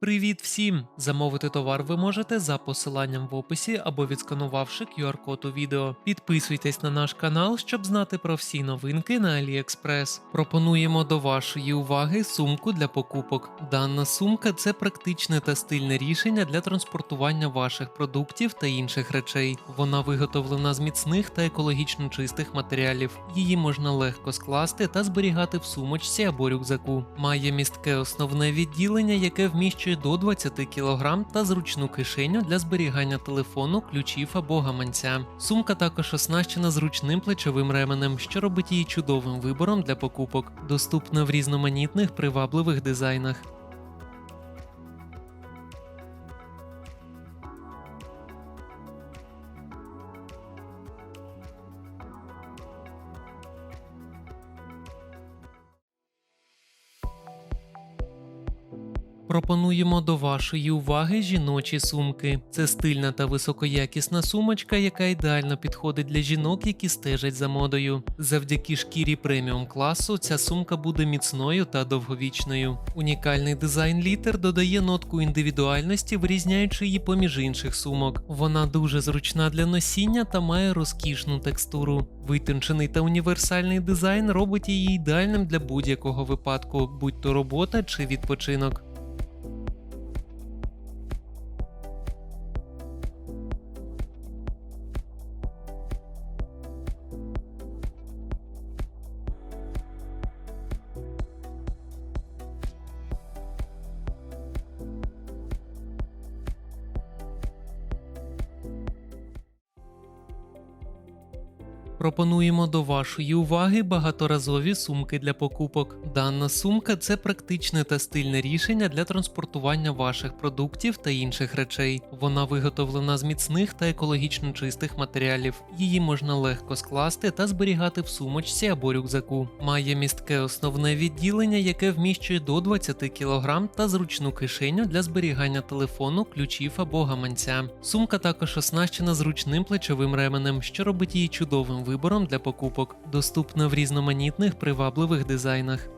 Привіт всім! Замовити товар ви можете за посиланням в описі або відсканувавши QR-код у відео. Підписуйтесь на наш канал, щоб знати про всі новинки на AliExpress. Пропонуємо до вашої уваги сумку для покупок. Дана сумка це практичне та стильне рішення для транспортування ваших продуктів та інших речей. Вона виготовлена з міцних та екологічно чистих матеріалів. Її можна легко скласти та зберігати в сумочці або рюкзаку. Має містке основне відділення, яке вміщує до 20 кг та зручну кишеню для зберігання телефону, ключів або гаманця. Сумка також оснащена зручним плечовим ременем, що робить її чудовим вибором для покупок, доступна в різноманітних привабливих дизайнах. Пропонуємо до вашої уваги жіночі сумки. Це стильна та високоякісна сумочка, яка ідеально підходить для жінок, які стежать за модою. Завдяки шкірі преміум класу ця сумка буде міцною та довговічною. Унікальний дизайн літер додає нотку індивідуальності, вирізняючи її поміж інших сумок. Вона дуже зручна для носіння та має розкішну текстуру. Витончений та універсальний дизайн робить її ідеальним для будь-якого випадку, будь то робота чи відпочинок. Пропонуємо до вашої уваги багаторазові сумки для покупок. Дана сумка це практичне та стильне рішення для транспортування ваших продуктів та інших речей. Вона виготовлена з міцних та екологічно чистих матеріалів. Її можна легко скласти та зберігати в сумочці або рюкзаку. Має містке основне відділення, яке вміщує до 20 кг та зручну кишеню для зберігання телефону, ключів або гаманця. Сумка також оснащена зручним плечовим ременем, що робить її чудовим вибором для покупок, доступна в різноманітних привабливих дизайнах.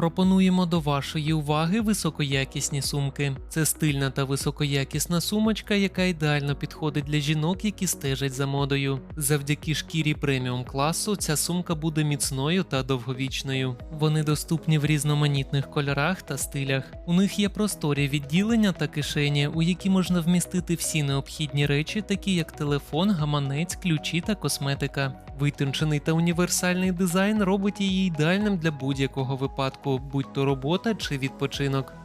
Пропонуємо до вашої уваги високоякісні сумки. Це стильна та високоякісна сумочка, яка ідеально підходить для жінок, які стежать за модою. Завдяки шкірі преміум класу ця сумка буде міцною та довговічною. Вони доступні в різноманітних кольорах та стилях. У них є просторі відділення та кишені, у які можна вмістити всі необхідні речі, такі як телефон, гаманець, ключі та косметика. Витончений та універсальний дизайн робить її ідеальним для будь-якого випадку, будь то робота чи відпочинок.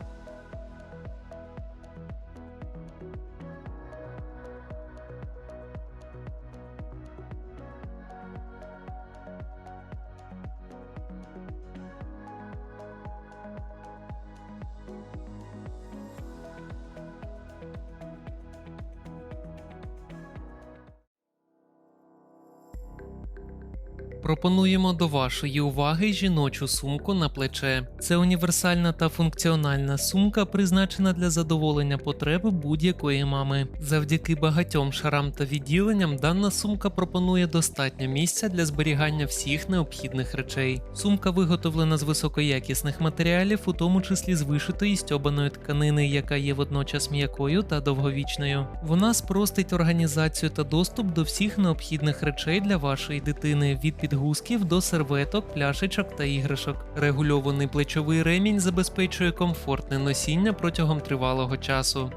Пропонуємо до вашої уваги жіночу сумку на плече. Це універсальна та функціональна сумка, призначена для задоволення потреби будь-якої мами. Завдяки багатьом шарам та відділенням дана сумка пропонує достатньо місця для зберігання всіх необхідних речей. Сумка виготовлена з високоякісних матеріалів, у тому числі з вишитої стьобаної тканини, яка є водночас м'якою та довговічною. Вона спростить організацію та доступ до всіх необхідних речей для вашої дитини від підгузків до серветок, пляшечок та іграшок. Регульований плечовий ремінь забезпечує комфортне носіння протягом тривалого часу.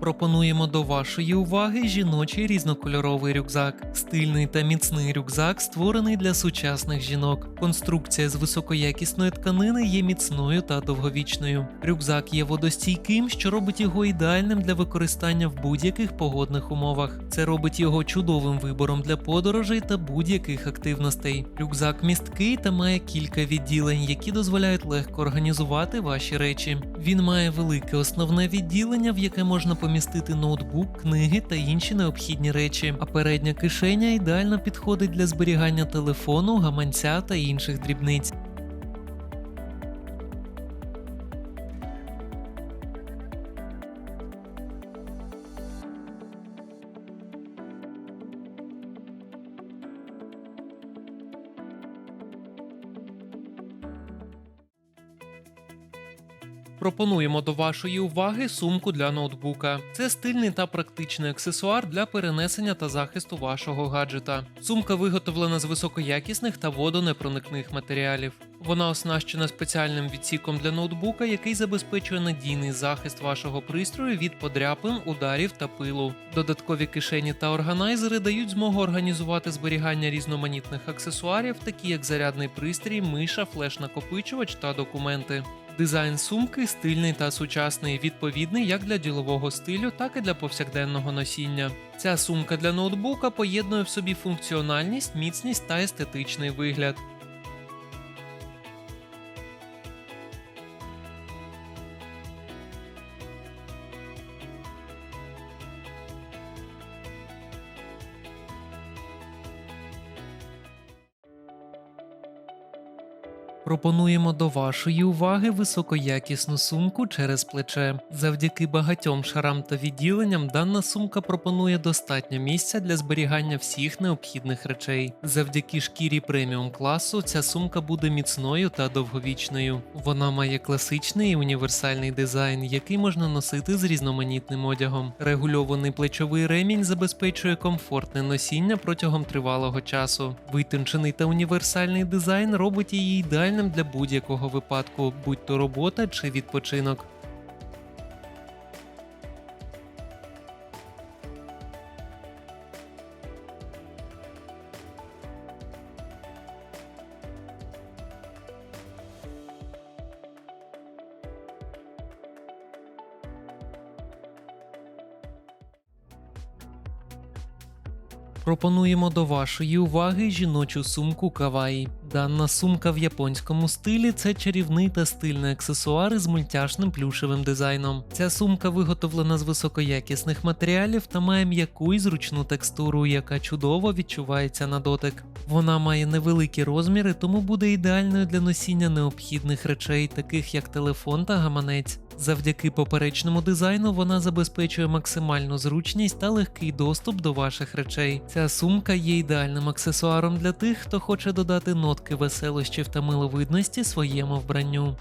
Пропонуємо до вашої уваги жіночий різнокольоровий рюкзак. Стильний та міцний рюкзак створений для сучасних жінок. Конструкція з високоякісної тканини є міцною та довговічною. Рюкзак є водостійким, що робить його ідеальним для використання в будь-яких погодних умовах. Це робить його чудовим вибором для подорожей та будь-яких активностей. Рюкзак місткий та має кілька відділень, які дозволяють легко організувати ваші речі. Він має велике основне відділення, в яке можна помістити ноутбук, книги та інші необхідні речі. А передня кишеня ідеально підходить для зберігання телефону, гаманця та інших дрібниць. Пропонуємо до вашої уваги сумку для ноутбука. Це стильний та практичний аксесуар для перенесення та захисту вашого гаджета. Сумка виготовлена з високоякісних та водонепроникних матеріалів. Вона оснащена спеціальним відсіком для ноутбука, який забезпечує надійний захист вашого пристрою від подряпин, ударів та пилу. Додаткові кишені та органайзери дають змогу організувати зберігання різноманітних аксесуарів, такі як зарядний пристрій, миша, флеш-накопичувач та документи. Дизайн сумки стильний та сучасний, відповідний як для ділового стилю, так і для повсякденного носіння. Ця сумка для ноутбука поєднує в собі функціональність, міцність та естетичний вигляд. Пропонуємо до вашої уваги високоякісну сумку через плече. Завдяки багатьом шарам та відділенням дана сумка пропонує достатньо місця для зберігання всіх необхідних речей. Завдяки шкірі преміум класу ця сумка буде міцною та довговічною. Вона має класичний і універсальний дизайн, який можна носити з різноманітним одягом. Регульований плечовий ремінь забезпечує комфортне носіння протягом тривалого часу. Витончений та універсальний дизайн робить її ідеальним для будь-якого випадку, будь то робота чи відпочинок. Пропонуємо до вашої уваги жіночу сумку Каваї. Дана сумка в японському стилі це чарівний та стильний аксесуар із мультяшним плюшевим дизайном. Ця сумка виготовлена з високоякісних матеріалів та має м'яку і зручну текстуру, яка чудово відчувається на дотик. Вона має невеликі розміри, тому буде ідеальною для носіння необхідних речей, таких як телефон та гаманець. Завдяки поперечному дизайну вона забезпечує максимальну зручність та легкий доступ до ваших речей. Ця сумка є ідеальним аксесуаром для тих, хто хоче додати нотки веселощів та миловидності своєму вбранню.